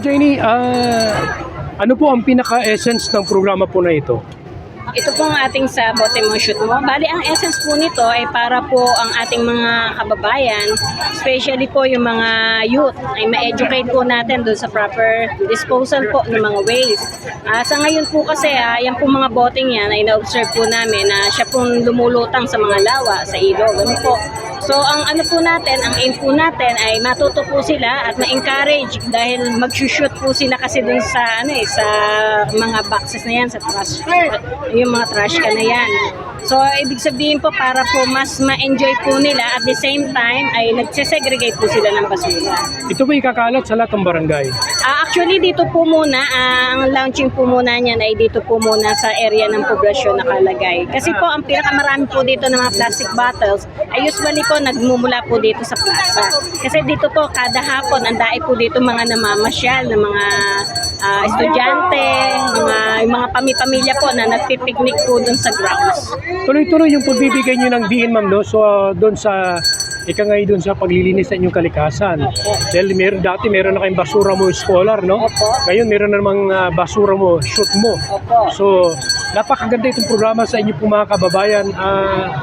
Jenny, ah, ano po ang pinaka-essence ng programa po na ito? Ito pong ating sa Bote Mo Shoot Mo. Bali, ang essence po nito ay para po ang ating mga kababayan, especially po yung mga youth, ay ma-educate po natin doon sa proper disposal po ng mga waste. Ah, sa ngayon po kasi, ah, yan po mga boteng yan ay na-observe po namin na siya pong lumulutang sa mga lawa, sa ilog. Ano po? So, ang ano po natin, ang aim po natin ay matuto po sila at ma-encourage dahil mag-shoot po sila kasi dun sa, ano eh, sa mga boxes na yan, sa trash, yung mga trash can na yan. So, ibig sabihin po para po mas ma-enjoy po nila at the same time ay nagsesegregate po sila ng basura. Ito ba ikakalat sa lahat ng barangay? Ah, actually, dito po muna, ah, ang launching po muna niyan ay dito po muna sa area ng poblasyon nakalagay. Kasi po, ang pinakamarami po dito ng mga plastic bottles ay usually po nagmumula po dito sa plaza. Kasi dito po, kada hapon, ang dai po dito mga namamasyal, ng mga ah, estudyante, mga, yung mga pami-pamilya po na nagpipiknik po dun sa grounds. Tuloy-tuloy yung pagbibigay nyo ng diin, ma'am, no? So, ah, doon sa, ika nga doon sa paglilinis sa inyong kalikasan. Opo. Dahil meron, dati meron na kayong basura mo scholar, no? Opo. Ngayon meron na namang ah, basura mo shoot mo. Opo. So, napakaganda itong programa sa inyo po mga kababayan. Ah,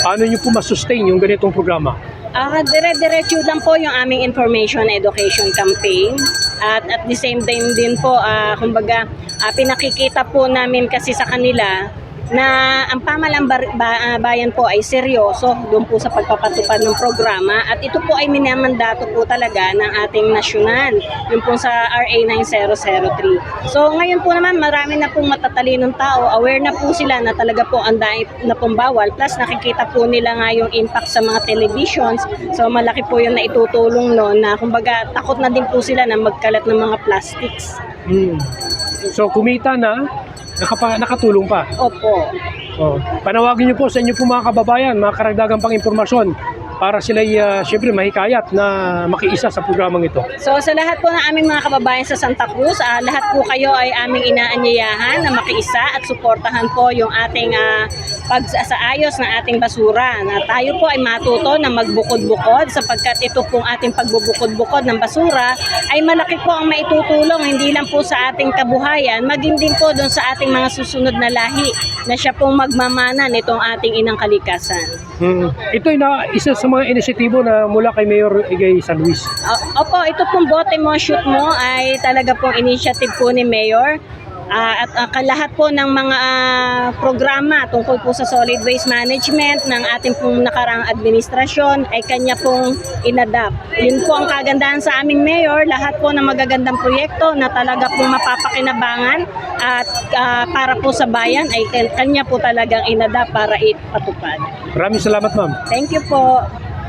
paano nyo po masustain yung ganitong programa? Ah, dire-diretso lang po yung aming information education campaign. At at the same time din po, ah, kumbaga, ah, pinakikita po namin kasi sa kanila na ang pamalang ah, bayan po ay seryoso doon po sa pagpapatupad ng programa at ito po ay minamandato po talaga ng ating nasyonal, yung po sa RA 9003. So ngayon po naman marami na pong matatalinong tao, aware na po sila na talaga po ang dahil na pong bawal plus nakikita po nila nga yung impact sa mga televisions. So malaki po yung naitutulong no na kumbaga takot na din po sila na magkalat ng mga plastics. Hmm. So, kumita na, nakapa, nakatulong pa. Opo. Oh, panawagin niyo po sa inyo po mga kababayan, mga karagdagang pang impormasyon para sila uh, syempre mahikayat na makiisa sa programang ito. So sa lahat po ng aming mga kababayan sa Santa Cruz, ah, lahat po kayo ay aming inaanyayahan na makiisa at suportahan po yung ating uh, pagsasaayos ng ating basura. Na tayo po ay matuto na magbukod-bukod sapagkat ito pong ating pagbubukod-bukod ng basura ay malaki po ang maitutulong hindi lang po sa ating kabuhayan, maging din po doon sa ating mga susunod na lahi na siya pong magmamana nitong ating inang kalikasan. Hmm. Ito ay na, isa sa mga inisyatibo na mula kay Mayor Igay San Luis. O- Opo, ito pong bote mo, shoot mo ay talaga pong initiative po ni Mayor. Ah, at uh, kalahat po ng mga ah, programa tungkol po sa solid waste management ng ating pong nakarang administrasyon ay kanya pong inadapt. Yun po ang kagandahan sa aming mayor, lahat po ng magagandang proyekto na talaga pong mapapakinabangan at ah, para po sa bayan ay kanya po talagang inadapt para ipatupad. Maraming salamat ma'am. Thank you po.